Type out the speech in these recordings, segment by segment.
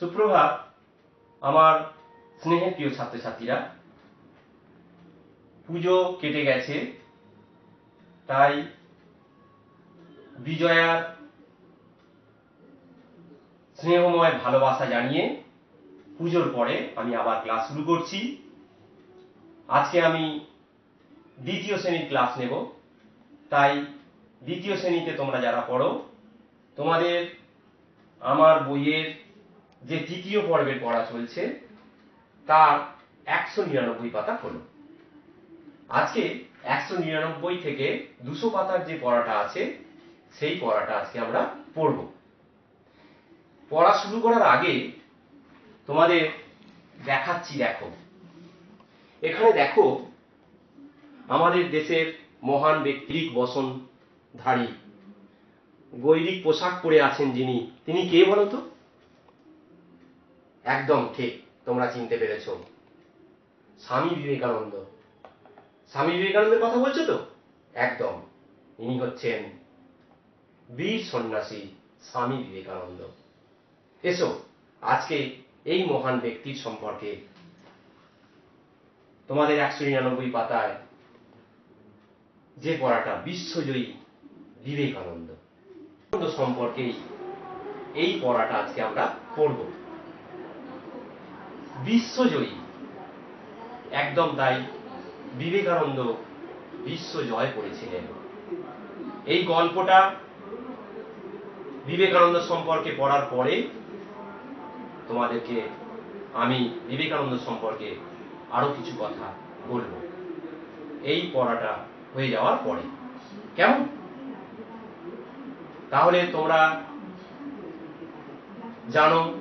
সুপ্রভাত, আমার স্নেহের প্রিয় ছাত্রছাত্রীরা, পুজো কেটে গেছে, তাই বিজয়ার স্নেহময় ভালোবাসা জানিয়ে পুজোর পরে আমি আবার ক্লাস শুরু করছি। আজকে আমি দ্বিতীয় শ্রেণির ক্লাস নেব। তাই দ্বিতীয় শ্রেণীতে তোমরা যারা পড়ো, তোমাদের আমার বইয়ের যে দ্বিতীয় পর্বের পড়া চলছে, তার একশো নিরানব্বই পাতা হল। আজকে একশো নিরানব্বই থেকে দুশো পাতার যে পড়াটা আছে, সেই পড়াটা আজকে আমরা পড়ব। পড়া শুরু করার আগে তোমাদের দেখাচ্ছি, দেখো। এখানে দেখো, আমাদের দেশের মহান ব্যক্তিক বসনধারী গৈরিক পোশাক পরে আছেন যিনি। তিনি কে বলো তো একদম ঠিক, তোমরা চিনতে পেরেছ। স্বামী বিবেকানন্দ। স্বামী বিবেকানন্দের কথা বলছো তো? একদম। ইনি হচ্ছেন বীর সন্ন্যাসী স্বামী বিবেকানন্দ। এসো, আজকে এই মহান ব্যক্তির সম্পর্কে তোমাদের একশো নিরানব্বই পাতায় যে পড়াটা বিশ্বজয়ী বিবেকানন্দ। সম্পর্কেই এই পড়াটা আজকে আমরা পড়ব। বিশ্বজয়ী। একদম তাই বিবেকানন্দ বিশ্ব জয় করেছিলেন। এই গল্পটা বিবেকানন্দ সম্পর্কে পড়ার পরে তোমাদেরকে আমি বিবেকানন্দ সম্পর্কে আরও কিছু কথা বলব। এই পড়াটা হয়ে যাওয়ার পরে। কেমন? তাহলে তোমরা জানো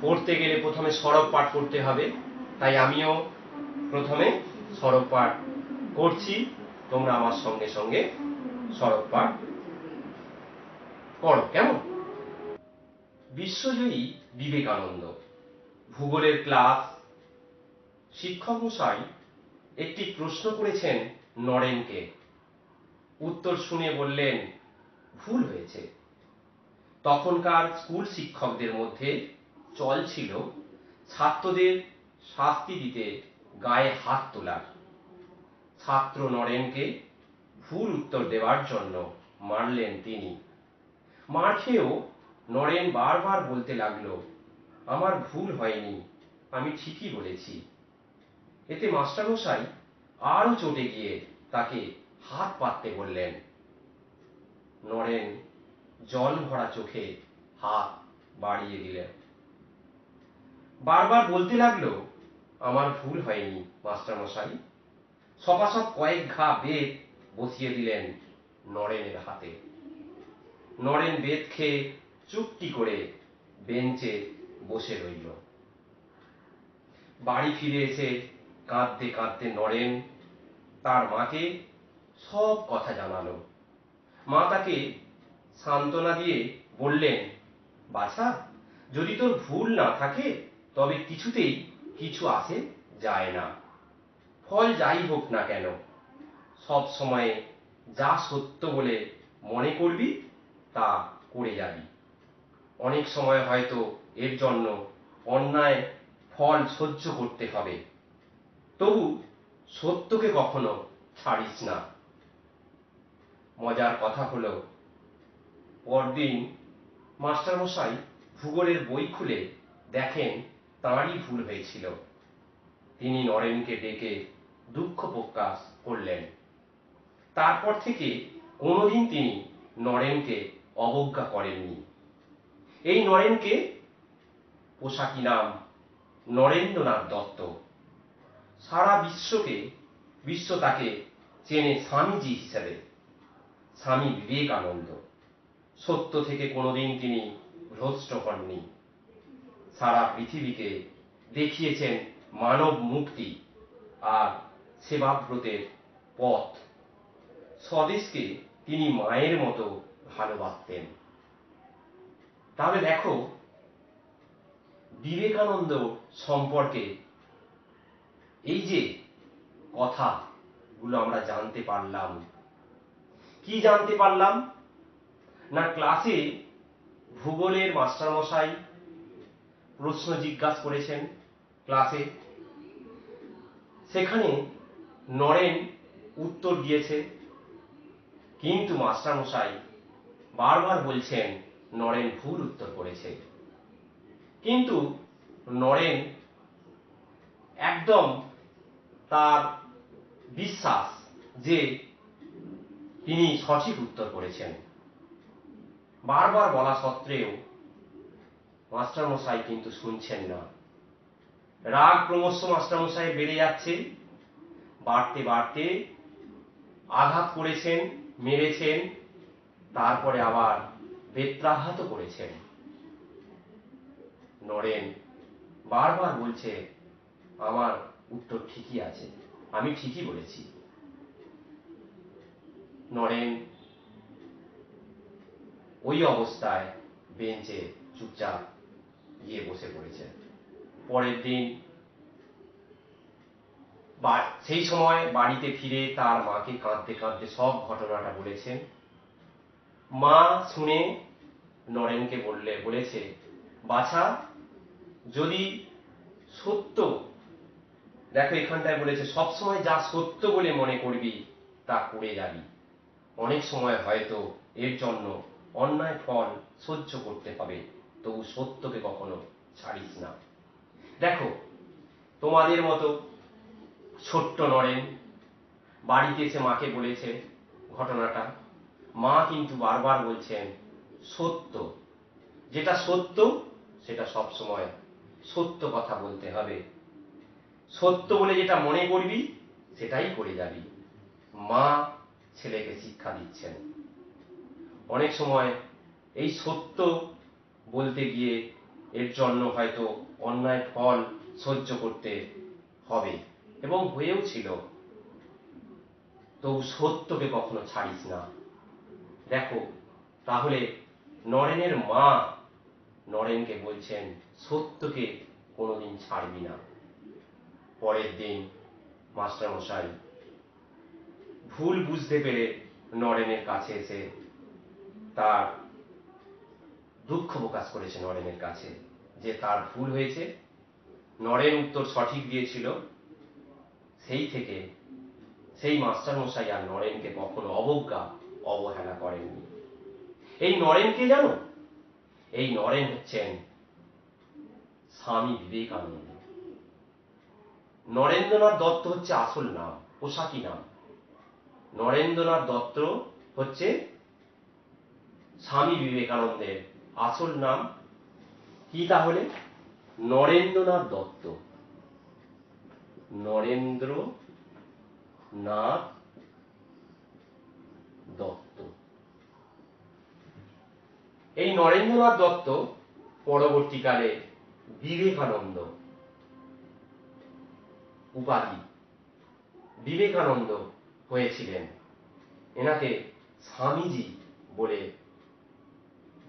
পড়তে গেলে প্রথমে সরব পাঠ করতে হবে। তাই আমিও প্রথমে সরব পাঠ করছি। তোমরা আমার সঙ্গে সঙ্গে সরব পাঠ করো। কেমন? বিশ্বজয়ী বিবেকানন্দ, ভূগোলের ক্লাস, শিক্ষক মশাই একটি প্রশ্ন করেছেন নরেনকে। উত্তর শুনে বললেন, ভুল হয়েছে। তখনকার স্কুল শিক্ষকদের মধ্যে চল ছিল, ছাত্রদের শাস্তি দিতে গায়ে হাত তোলার। ছাত্র নরেনকে ভুল উত্তর দেওয়ার জন্য মারলেন তিনি। মার খেয়েও নরেন বারবার বলতে লাগল, আমার ভুল হয়নি, আমি ঠিকই বলেছি। এতে মাস্টারমশাই আরও চটে গিয়ে তাকে হাত পাততে বললেন। নরেন জল ভরা চোখে হাত বাড়িয়ে দিলেন। বারবার বলতে লাগল, আমার ভুল হয়নি, মাস্টারমশাই। সপাসপ কয়েক ঘা বেদ বসিয়ে দিলেন নরেনের হাতে। নরেন বেদ খেয়ে চুপটি করে বেঞ্চে বসে রইল। বাড়ি ফিরে এসে কাঁদতে কাঁদতে নরেন তার মাকে সব কথা জানালো। মা তাকে সান্ত্বনা দিয়ে বললেন, বাছা, যদি তোর ভুল না থাকে তবে কিছুতেই কিছু আসে যায় না। ফল যাই হোক না কেন, সব সময়ে যা সত্য বলে মনে করবি, তা করে যাবি। অনেক সময় হয়তো এর জন্য অন্যায় ফল সহ্য করতে হবে। তবু সত্যকে কখনো ছাড়িস না। মজার কথা হলো, পরদিন মাস্টারমশাই ভূগোলের বই খুলে দেখেন তাঁরই ভুল হয়েছিল। তিনি নরেনকে ডেকে দুঃখ প্রকাশ করলেন। তারপর থেকে কোনোদিন তিনি নরেনকে অবজ্ঞা করেননি। এই নরেনকে পোশাকি নাম নরেন্দ্রনাথ দত্ত। সারা বিশ্বকে, বিশ্ব তাকে চেনে স্বামীজি হিসেবে, স্বামী বিবেকানন্দ। সত্য থেকে কোনোদিন তিনি ভ্রষ্ট হননি। সারা পৃথিবীকে দেখিয়েছেন মানব মুক্তি আর সেবাব্রতের পথ। স্বদেশকে তিনি মায়ের মতো ভালোবাসতেন। তাহলে দেখো, বিবেকানন্দ সম্পর্কে এই যে কথা গুলো আমরা জানতে পারলাম। কি জানতে পারলাম? না ক্লাসে ভূগোলের মাস্টারমশাই প্রশ্ন জিজ্ঞাসা করেছেন ক্লাসে। সেখানে নরেন উত্তর দিয়েছে, কিন্তু মাস্টারমশাই, বারবার বলছেন নরেন ভুল উত্তর করেছে। কিন্তু নরেন একদম তার বিশ্বাস যে তিনি সঠিক উত্তর করেছেন। বারবার বলা সত্ত্বেও মাস্টারমশাই কিন্তু শুনছেন না। রাগ ক্রমশ মাস্টারমশাই বেড়ে যাচ্ছে। বাড়তে বাড়তে আঘাত করেছেন, মেরেছেন, তারপরে আবার বেত্রাঘাতও করেছেন। নরেন বারবার বলছে, আমার উত্তর ঠিকই আছে, আমি ঠিকই বলেছি। নরেন ওই অবস্থায় বেঞ্চে চুপচাপ গিয়ে বসে পড়েছে পরের দিন সেই সময় বাড়িতে ফিরে তার মাকে কাঁদতে কাঁদতে সব ঘটনাটা বলেছেন। মা শুনে নরেনকে বললে, বলেছে, বাছা, যদি সত্য, দেখো এখানটায় বলেছে, সবসময় যা সত্য বলে মনে করবি, তা করে যাবি। অনেক সময় হয়তো এর জন্য অন্যায় ফল সহ্য করতে হবে তবু সত্যকে কখনো ছাড়িস না। দেখো, তোমাদের মতো ছোট্ট নরেন, বাড়িতে এসে মাকে বলেছে ঘটনাটা, মা কিন্তু বারবার বলছেন, সত্য। যেটা সত্য, সেটা সব সময় সত্য কথা বলতে হবে। সত্য বলে যেটা মনে করবি, সেটাই করে যাবি। মা ছেলেকে শিক্ষা দিচ্ছেন। অনেক সময় এই সত্য বলতে গিয়ে এর জন্য হয়তো অন্যায় ফল সহ্য করতে হবে। এবং হয়েও ছিল। তবু সত্যকে কখনো ছাড়িস না। দেখো, তাহলে নরেনের মা নরেনকে বলছেন, সত্যকে কোনোদিন ছাড়বি না। পরের দিন মাস্টারমশাই ভুল বুঝতে পেরে নরেনের কাছে এসে তার দুঃখ প্রকাশ করেছে নরেনের কাছে যে তার ভুল হয়েছে। নরেন উত্তর সঠিক দিয়েছিল। সেই থেকে সেই মাস্টারমশাই আর নরেনকে কখনো অবজ্ঞা, অবহেলা করেননি। এই নরেনকে জানো? এই নরেন হচ্ছেন স্বামী বিবেকানন্দ। নরেন্দ্রনাথ দত্ত হচ্ছে আসল নাম, পোশাকি নাম। নরেন্দ্রনাথ দত্ত হচ্ছে স্বামী বিবেকানন্দের আসল নাম? কি তাহলে? নরেন্দ্রনাথ দত্ত। নরেন্দ্র নাথ দত্ত। এই নরেন্দ্রনাথ দত্ত পরবর্তীকালে বিবেকানন্দ উপাধি। বিবেকানন্দ হয়েছিলেন। এনাকে স্বামীজি বলে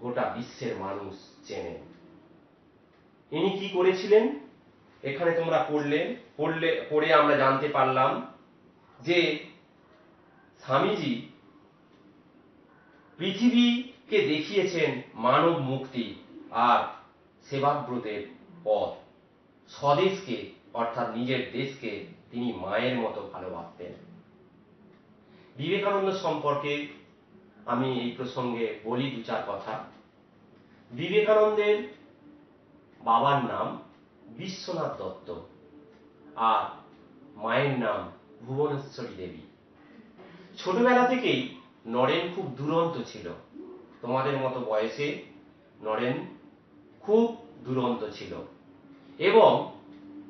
গোটা বিশ্বের মানুষ চেনেন। ইনি কি করেছিলেন? এখানে তোমরা পড়লে পড়লে, পড়ে আমরা জানতে পারলাম যে স্বামীজি পৃথিবীকে দেখিয়েছেন মানব মুক্তি আর সেবাব্রতের পথ। স্বদেশকে, অর্থাৎ নিজের দেশকে তিনি মায়ের মতো ভালোবাসতেন। বিবেকানন্দ সম্পর্কে আমি এই প্রসঙ্গে বলি দু চার কথা। বিবেকানন্দের বাবার নাম বিশ্বনাথ দত্ত আর মায়ের নাম ভুবনেশ্বরী দেবী। ছোটবেলা থেকেই নরেন খুব দুরন্ত ছিল। তোমাদের মতো বয়সে নরেন খুব দুরন্ত ছিল। এবং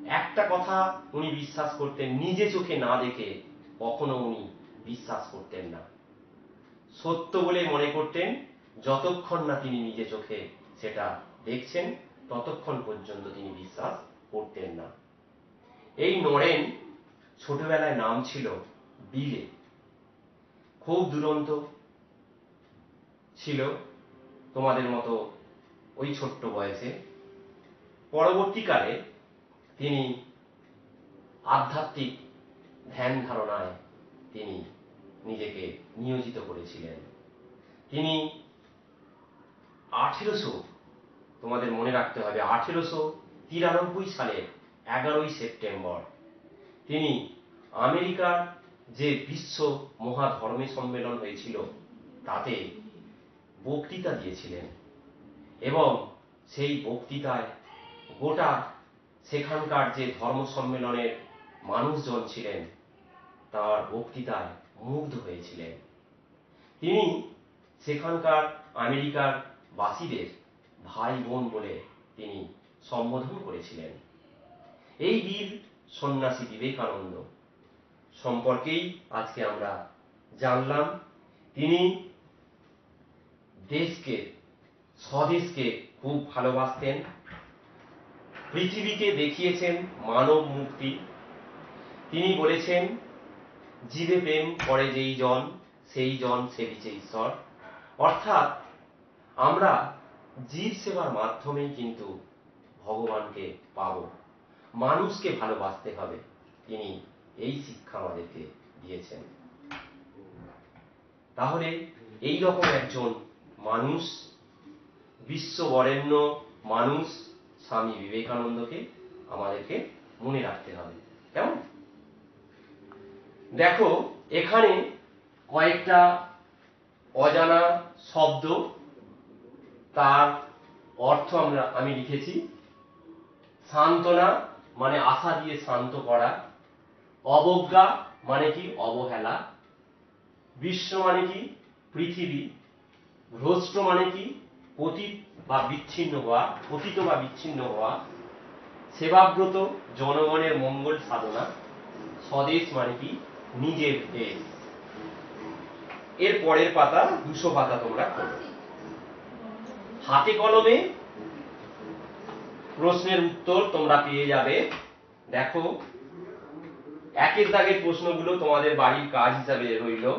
একটা কথা উনি বিশ্বাস করতেন, নিজে চোখে না দেখে কখনো উনি বিশ্বাস করতেন না। সত্য বলে মনে করতেন যতক্ষণ না তিনি নিজে চোখে সেটা দেখছেন, ততক্ষণ পর্যন্ত তিনি বিশ্বাস করতেন না। এই নরেন ছোটবেলায় নাম ছিল বিলে। খুব দুরন্ত ছিল তোমাদের মতো ওই ছোট্ট বয়সে। পরবর্তীকালে তিনি আধ্যাত্মিক ধ্যান ধারণায় তিনি নিজেকে নিয়োজিত করেছিলেন। তিনি আঠেরোশো তোমাদের মনে রাখতে হবে, আঠেরোশো তিরানব্বই সালের এগারোই সেপ্টেম্বর। তিনি আমেরিকার যে বিশ্ব মহাধর্মী সম্মেলন হয়েছিল, তাতে বক্তৃতা দিয়েছিলেন এবং সেই বক্তৃতায় গোটা সেখানকার যে ধর্ম সম্মেলনের মানুষজন ছিলেন, তার বক্তৃতায় মুগ্ধ হয়েছিলেন। তিনি সেখানকার আমেরিকার বাসীদের ভাই বোন বলে তিনি সম্বোধন করেছিলেন। এই বীর সন্ন্যাসী বিবেকানন্দ সম্পর্কেই আজকে আমরা জানলাম, তিনি দেশকে, স্বদেশকে খুব ভালোবাসতেন, পৃথিবীকে দেখিয়েছেন মানব মুক্তি। তিনি বলেছেন, জীবে প্রেম করে যেই জন, সেই জন সেবিছে ঈশ্বর। অর্থাৎ আমরা জীব সেবার মাধ্যমেই কিন্তু ভগবানকে পাব। মানুষকে ভালোবাসতে হবে, তিনি এই শিক্ষা আমাদেরকে দিয়েছেন। তাহলে এই রকম একজন মানুষ বিশ্ব বরেণ্য মানুষ, স্বামী বিবেকানন্দকে আমাদেরকে মনে রাখতে হবে। কেমন? দেখো, এখানে কয়েকটা অজানা শব্দ তার অর্থ আমরা, আমি লিখেছি, সান্ত্বনা মানে আশা দিয়ে শান্ত করা, অবজ্ঞা মানে কি? অবহেলা, বিশ্ব মানে কি? পৃথিবী, ভ্রষ্ট মানে কি? পতিত বা বিচ্ছিন্ন হওয়া, পতিত বা বিচ্ছিন্ন হওয়া, সেবাব্রত, জনগণের মঙ্গল সাধনা, স্বদেশ মানে কি? নিজের দেশ। এর পরের পাতা, দুশো পাতা তোমরা খোলো হাতে কলমে প্রশ্নের উত্তর তোমরা পেয়ে যাবে। দেখো, একের দাগের প্রশ্নগুলো তোমাদের বাড়ির কাজ হিসাবে রইল।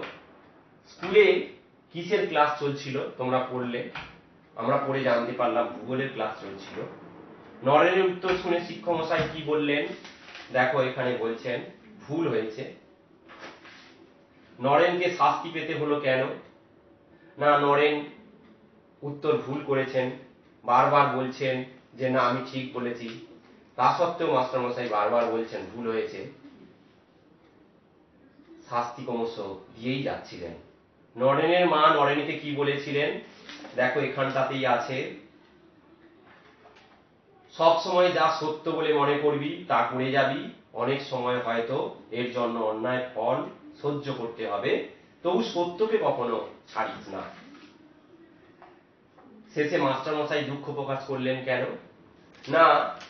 স্কুলে কিসের ক্লাস চলছিল তোমরা পড়লে? আমরা পড়ে জানতে পারলাম ভূগোলের ক্লাস চলছিল। নরেনের উত্তর শুনে শিক্ষক মশাই কি বললেন? দেখো, এখানে বলছেন, ভুল হয়েছে। নরেনকে শাস্তি পেতে হলো কেন? না, নরেন উত্তর ভুল করেছেন, বারবার বলছেন যে না, আমি ঠিক বলেছি। তা সত্ত্বেও মাস্টারমশাই বারবার বলছেন, ভুল হয়েছে। শাস্তি ক্রমশ দিয়েই যাচ্ছিলেন। নরেনের মা নরেনকে কি বলেছিলেন? দেখো, এখানটাতেই আছে। সব সময় যা সত্য বলে মনে করবি, তা করে যাবি। অনেক সময় হয়তো এর জন্য অন্যায় ফল সহ্য করতে হবে। তবু সত্যকে কখনো ছাড়িস না। শেষে মাস্টারমশাই দুঃখ প্রকাশ করলেন কেন? না,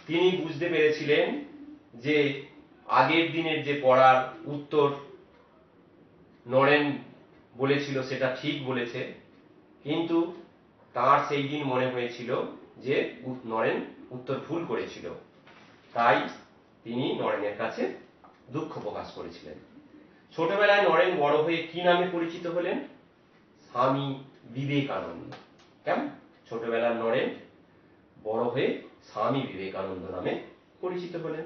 তিনি বুঝতে পেরেছিলেন যে আগের দিনের যে পড়ার উত্তর নরেন বলেছিল সেটা ঠিক বলেছে, কিন্তু তার সেই দিন মনে হয়েছিল যে নরেন উত্তর ভুল করেছিল। তাই তিনি নরেনের কাছে দুঃখ প্রকাশ করেছিলেন। ছোটবেলায় নরেন বড় হয়ে কি নামে পরিচিত হলেন? স্বামী বিবেকানন্দ। কেমন? ছোটবেলার নরেন বড় হয়ে স্বামী বিবেকানন্দ নামে পরিচিত হলেন।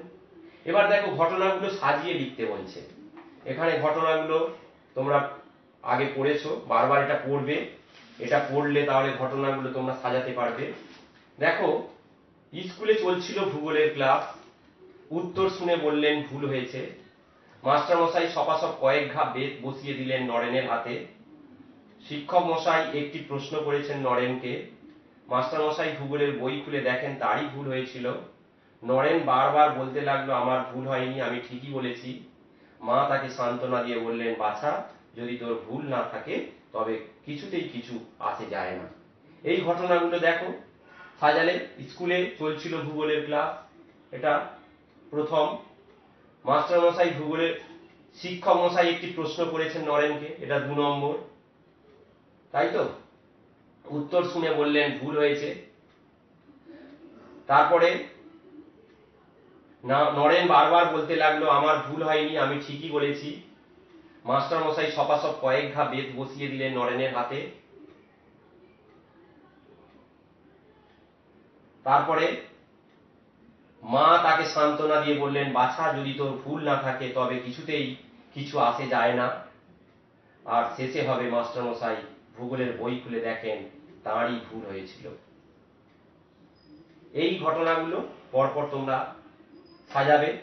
এবার দেখো ঘটনাগুলো সাজিয়ে লিখতে বলছে। এখানে ঘটনাগুলো তোমরা আগে পড়েছো, বারবার এটা পড়বে। এটা পড়লে তাহলে ঘটনাগুলো তোমরা সাজাতে পারবে। দেখো, স্কুলে চলছিল ভূগোলের ক্লাস। উত্তর শুনে বললেন, ভুল হয়েছে। মাস্টারমশাই সপাসপ কয়েক ঘা বেত বসিয়ে দিলেন নরেনের হাতে। শিক্ষক মশাই একটি প্রশ্ন করেছেন নরেনকে মাস্টারমশাই ভূগোলের বই খুলে দেখেন, তারই ভুল হয়েছিল। নরেন বারবার বলতে লাগল, আমার ভুল হয়নি, আমি ঠিকই বলেছি। মা তাকে সান্ত্বনা দিয়ে বললেন, বাছা, যদি তোর ভুল না থাকে, তবে কিছুতেই কিছু আসে যায় না। এই ঘটনাগুলো দেখো। সাজালে স্কুলে চলছিল ভূগোলের ক্লাস। এটা প্রথম। মাস্টার মশাই ভূগোলের শিক্ষক মশাই একটি প্রশ্ন করেছেন নরেনকে, এটা দু নম্বর। তাই তো? উত্তর শুনে বললেন, ভুল হয়েছে। তারপরে নরেন বারবার বলতে লাগল, আমার ভুল হয়নি, আমি ঠিকই বলেছি। মাস্টার মশাই সপাসপ কয়েক ঘা বেত বসিয়ে দিলেন নরেনের হাতে। তারপরে মা তাকে সান্ত্বনা দিয়ে বললেন, বাছা, যদি তোর ভুল না থাকে, তবে কিছুতেই কিছু আসে যায় না। আর শেষে হবে মাস্টার মশাই ভূগোলের বই খুলে দেখেন তাঁরই ভুল হয়েছিল। এই ঘটনাগুলো পরপর তোমরা সাজাবে।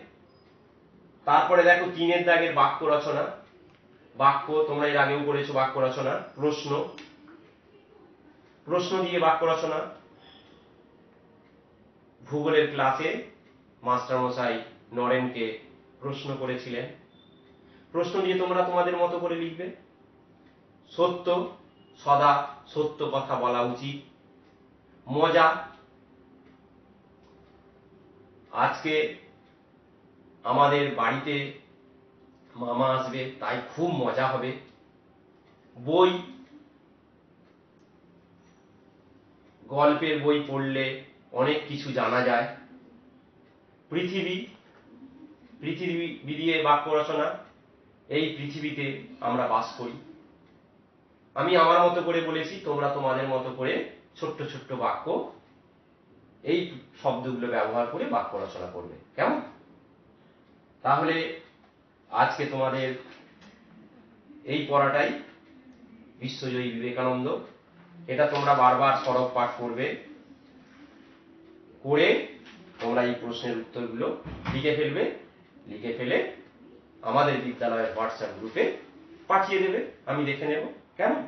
তারপরে দেখো তিনের দাগের বাক্য রচনা। বাক্য তোমরা এর আগেও করেছ বাক্য রচনা, প্রশ্ন। প্রশ্ন দিয়ে বাক্য রচনা। ভূগোলের ক্লাসে মাস্টারমশাই নরেনকে প্রশ্ন করেছিলেন। প্রশ্ন দিয়ে তোমরা তোমাদের মতো করে লিখবে। সত্য, সদা সত্য কথা বলা উচিত। মজা। আজকে আমাদের বাড়িতে মামা আসবে, তাই খুব মজা হবে। বই, গল্পের বই পড়লে অনেক কিছু জানা যায়। পৃথিবী পৃথিবী দিয়ে বাক্য রচনা, এই পৃথিবীতে আমরা বাস করি। আমি আমার মতো করে বলেছি, তোমরা তোমাদের মতো করে ছোট্ট ছোট্ট বাক্য, এই শব্দগুলো ব্যবহার করে বাক্য রচনা করবে। কেমন? তাহলে আজকে তোমাদের এই পড়াটাই বিশ্বজয়ী বিবেকানন্দ। এটা তোমরা বারবার সরব পাঠ করবে, করে তোমরা এই প্রশ্নের উত্তরগুলো লিখে ফেলবে, লিখে ফেলে আমাদের বিদ্যালয়ের হোয়াটসঅ্যাপ গ্রুপে পাঠিয়ে দেবে। আমি দেখে নেব। কেমন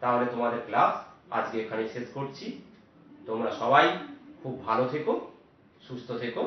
তাহলে তোমাদের ক্লাস আজকে এখানে শেষ করছি। তোমরা সবাই খুব ভালো থেকো, সুস্থ থেকো।